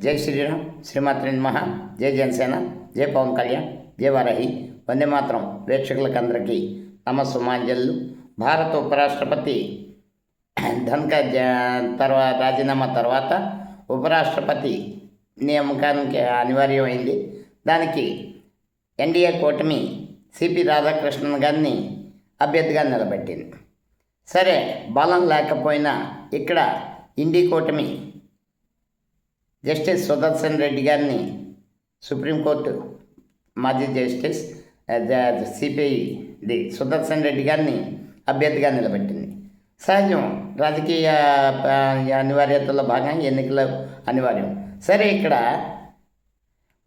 జై శ్రీరామ్ శ్రీమాత్రి మహా జై జనసేన జై పవన్ కళ్యాణ్ జై వారాహి. వందే మాత్రం ప్రేక్షకులకు అందరికీ నమస్సుమాంజలు. భారత ఉపరాష్ట్రపతి ధన్క తర్వాత రాజీనామా తర్వాత ఉపరాష్ట్రపతి నియామకానికి అనివార్యమైంది. దానికి ఎన్డీఏ కూటమి సిపి రాధాకృష్ణన్ గారిని అభ్యర్థిగా నిలబెట్టింది. సరే బలం లేకపోయినా ఇక్కడ ఇండి కూటమి జస్టిస్ సుదర్శన్ రెడ్డి గారిని సుప్రీంకోర్టు మాజీ జస్టిస్ సిపిఐ సుదర్శన్ రెడ్డి గారిని అభ్యర్థిగా నిలబెట్టింది. సహజం. రాజకీయ అనివార్యతలో భాగంగా ఎన్నికల అనివార్యం. సరే ఇక్కడ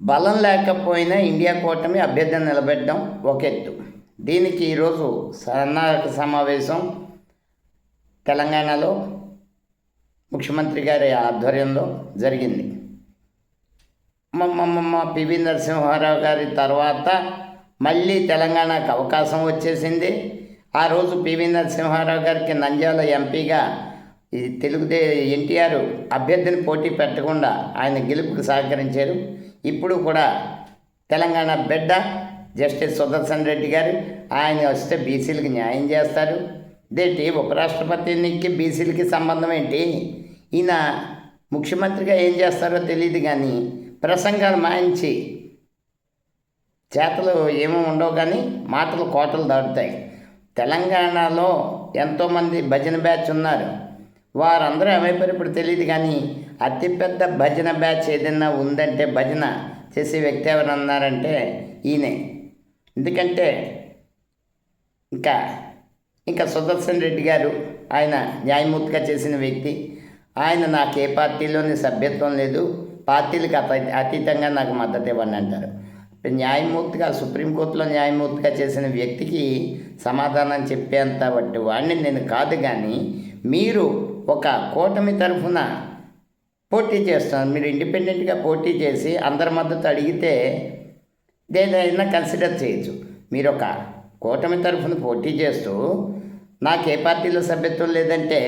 బలం లేకపోయినా ఇండియా కూటమి అభ్యర్థిని నిలబెట్టడం ఒక ఎత్తు. దీనికి ఈరోజు సన్నాహక సమావేశం తెలంగాణలో ముఖ్యమంత్రి గారి ఆధ్వర్యంలో జరిగింది. మా- పివి నరసింహారావు గారి తర్వాత మళ్ళీ తెలంగాణకు అవకాశం వచ్చేసింది. ఆ రోజు పివి నరసింహారావు గారికి నంద్యాల ఎంపీగా ఈ తెలుగుదే ఎన్టీఆర్ అభ్యర్థిని పోటీ పెట్టకుండా ఆయన గెలుపుకు సహకరించారు. ఇప్పుడు కూడా తెలంగాణ బిడ్డ జస్టిస్ సుదర్శన్ రెడ్డి గారు ఆయన వస్తే బీసీలకు న్యాయం చేస్తారు. ఇదేంటి? ఉపరాష్ట్రపతికి బీసీలకి సంబంధం ఏంటి? ఈయన ముఖ్యమంత్రిగా ఏం చేస్తారో తెలియదు కానీ ప్రసంగాలు మాయించి చేతలు ఏమో ఉండవు కానీ మాటలు కోటలు దాటుతాయి. తెలంగాణలో ఎంతోమంది భజన బ్యాచ్ ఉన్నారు. వారందరూ ఏమైపోయారు ఇప్పుడు తెలియదు కానీ అతిపెద్ద భజన బ్యాచ్ ఏదైనా ఉందంటే భజన చేసే వ్యక్తి ఎవరు అన్నారంటే ఈయనే. ఎందుకంటే ఇంకా ఇంకా సుదర్శన్ రెడ్డి గారు ఆయన న్యాయమూర్తిగా చేసిన వ్యక్తి. ఆయన నాకు ఏ పార్టీలోని సభ్యత్వం లేదు. పార్టీలకు అత అతీతంగా నాకు మద్దతు ఇవ్వండి అంటారు. న్యాయమూర్తిగా సుప్రీంకోర్టులో న్యాయమూర్తిగా చేసిన వ్యక్తికి సమాధానం చెప్పేంత బట్టి వాడిని నేను కాదు కానీ మీరు ఒక కూటమి తరఫున పోటీ చేస్తున్నారు. మీరు ఇండిపెండెంట్గా పోటీ చేసి అందరి మద్దతు అడిగితే దేనైనా కన్సిడర్ చేయొచ్చు. మీరు ఒక కూటమి తరఫున పోటీ చేస్తూ నాకు ఏ పార్టీలో సభ్యత్వం లేదంటే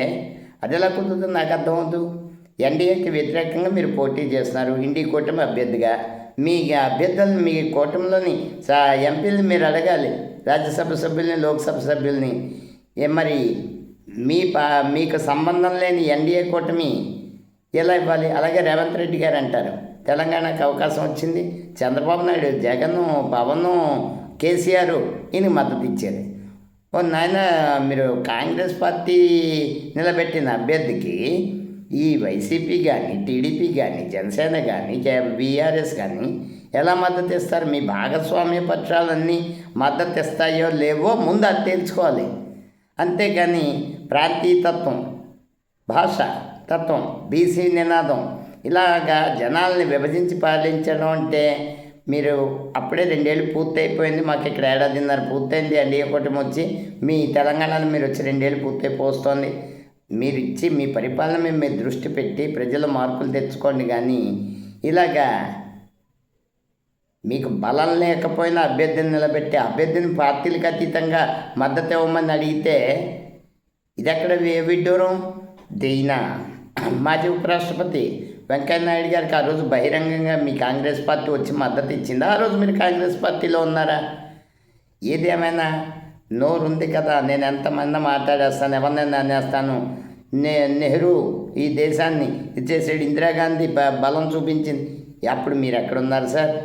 అది ఎలా కుదురుతుంది నాకు అర్థమవుతుంది ఎన్డీఏకి వ్యతిరేకంగా మీరు పోటీ చేస్తున్నారు. ఇండి కూటమి అభ్యర్థిగా. మీ అభ్యర్థులను మీ కూటమిలోని సా ఎంపీలను మీరు అడగాలి. రాజ్యసభ సభ్యుల్ని లోక్సభ సభ్యుల్ని. ఏ మరి మీ పా మీకు సంబంధం లేని ఎన్డీఏ కూటమి ఎలా ఇవ్వాలి? అలాగే రేవంత్ రెడ్డి గారు అంటారు. తెలంగాణకు అవకాశం వచ్చింది. చంద్రబాబు నాయుడు జగన్ పవన్ కేసీఆర్ ఈయనకి మద్దతు ఇచ్చారు ఓ నాయన మీరు కాంగ్రెస్ పార్టీ నిలబెట్టిన అభ్యర్థికి ఈ వైసీపీ కానీ టీడీపీ కానీ జనసేన కానీ బీఆర్ఎస్ కానీ ఎలా మద్దతు ఇస్తారు? మీ భాగస్వామ్య పక్షాలన్నీ మద్దతు ఇస్తాయో లేవో ముందు అది తెలుసుకోవాలి. అంతేగాని ప్రాంతీయతత్వం భాష తత్వం బీసీ నినాదం ఇలాగా జనాల్ని విభజించి పాలించడం అంటే మీరు అప్పుడే రెండేళ్ళు పూర్తయిపోయింది మాకు ఇక్కడ ఏడాదిన్నర పూర్తయింది ఎన్డీఏ కూటమి వచ్చి మీ తెలంగాణలో మీరు వచ్చి రెండేళ్ళు పూర్తయిపోస్తోంది మీరు ఇచ్చి మీ పరిపాలన మీద మీరు దృష్టి పెట్టి ప్రజల మార్పులు తెచ్చుకోండి కానీ ఇలాగా మీకు బలం లేకపోయినా అభ్యర్థిని నిలబెట్టి అభ్యర్థిని పార్టీలకు అతీతంగా మద్దతు ఇవ్వమని అడిగితే ఇది ఎక్కడ వి- విడ్డూరం? దీనా మాజీ ఉపరాష్ట్రపతి వెంకయ్యనాయుడు గారికి ఆ రోజు బహిరంగంగా మీ కాంగ్రెస్ పార్టీ వచ్చి మద్దతు ఇచ్చిందా? ఆ రోజు మీరు కాంగ్రెస్ పార్టీలో ఉన్నారా? ఏదేమైనా నోరు ఉంది కదా నేను ఎంతమంది మాట్లాడేస్తాను ఎవరినైనా అనేస్తాను. నే నెహ్రూ ఈ దేశాన్ని ఇచ్చేసాడు ఇందిరాగాంధీ బ- బలం చూపించింది. అప్పుడు మీరు ఎక్కడున్నారు సార్?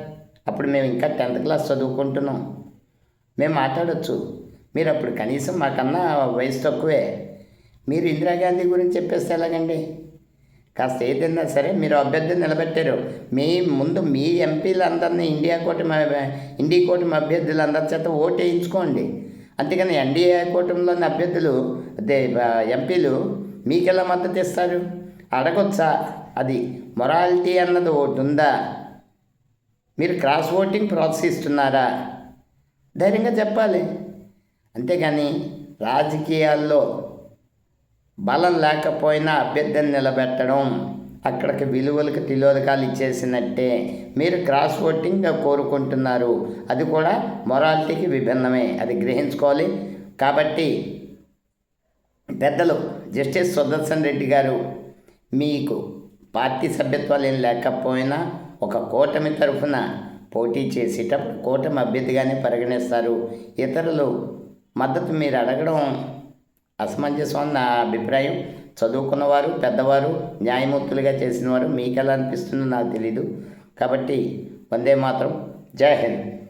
అప్పుడు మేము ఇంకా టెన్త్ క్లాస్ చదువుకుంటున్నాం. మేము మాట్లాడొచ్చు. మీరు అప్పుడు కనీసం మాకన్నా వయసు తక్కువే. మీరు ఇందిరాగాంధీ గురించి చెప్పేస్తే ఎలాగండి? కాస్త ఏదైనా సరే మీరు అభ్యర్థిని నిలబెట్టారు. మీ ముందు మీ ఎంపీలందరినీ ఇండియా కూటమి ఇండియా కూటమి అభ్యర్థులందరి చేత ఓటు వేయించుకోండి అంతేగాని ఎన్డీఏ కూటమిలోని అభ్యర్థులు అదే ఎంపీలు మీకు ఎలా మద్దతు ఇస్తారు? అడగొచ్చా? అది మొరాలిటీ అన్నది ఒకటి ఉందా? మీరు క్రాస్ ఓటింగ్ ప్రోత్సహిస్తున్నారా? ధైర్యంగా చెప్పాలి. అంతేగాని రాజకీయాల్లో బలం లేకపోయినా అభ్యర్థిని నిలబెట్టడం అక్కడికి విలువలకు తిలోదకాలు ఇచ్చేసినట్టే. మీరు క్రాస్ ఓటింగ్గా కోరుకుంటున్నారు. అది కూడా మొరాలిటీకి విభిన్నమే. అది గ్రహించుకోవాలి. కాబట్టి పెద్దలు జస్టిస్ సుదర్శన్ రెడ్డి గారు మీకు పార్టీ సభ్యత్వాలు ఏం లేకపోయినా ఒక కూటమి తరఫున పోటీ చేసేటప్పుడు కూటమి అభ్యర్థిగానే పరిగణిస్తారు. ఇతరులు మద్దతు మీరు అడగడం అసమంజసం నా అభిప్రాయం చదువుకున్నవారు పెద్దవారు న్యాయమూర్తులుగా చేసిన వారు మీకు ఎలా అనిపిస్తుందో నాకు తెలీదు. కాబట్టి వందే మాత్రం. జై హింద్.